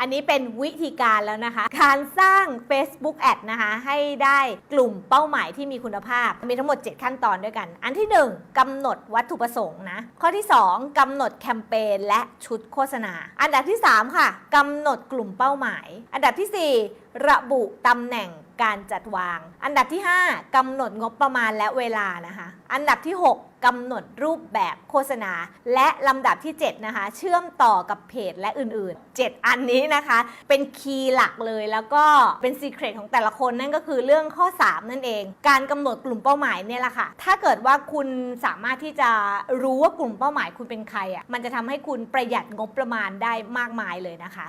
อันนี้เป็นวิธีการแล้วนะคะ การสร้าง Facebook Ad นะคะ ให้ได้กลุ่มเป้าหมายที่มีคุณภาพ มีทั้งหมด 7 ขั้นตอนด้วยกัน อันที่ 1กำหนดวัตถุประสงค์นะ ข้อที่ 2กำหนดแคมเปญและชุดโฆษณา อันดับที่ 3 ค่ะกำหนดกลุ่มเป้าหมาย อันดับทีสี่4 ระบุตำแหน่งการจัดวาง อันดับที่ 5กำหนดงบประมาณและเวลานะคะ อันดับที่ 6 กำหนดรูปแบบโฆษณา และลำดับที่ 7 นะคะ เชื่อมต่อกับเพจและอื่นๆ 7 อันนี้นะคะ เป็นคีย์หลักเลยแล้วก็เป็นซีเครตของแต่ละคนนั่นก็คือเรื่องข้อ 3 นั่นเอง การกำหนดกลุ่มเป้าหมายเนี่ยแหละค่ะ ถ้าเกิดว่าคุณสามารถที่จะรู้ว่ากลุ่มเป้าหมายคุณเป็นใครอะ่ะมันจะทำให้คุณประหยัดงบประมาณได้มากมายเลยนะคะ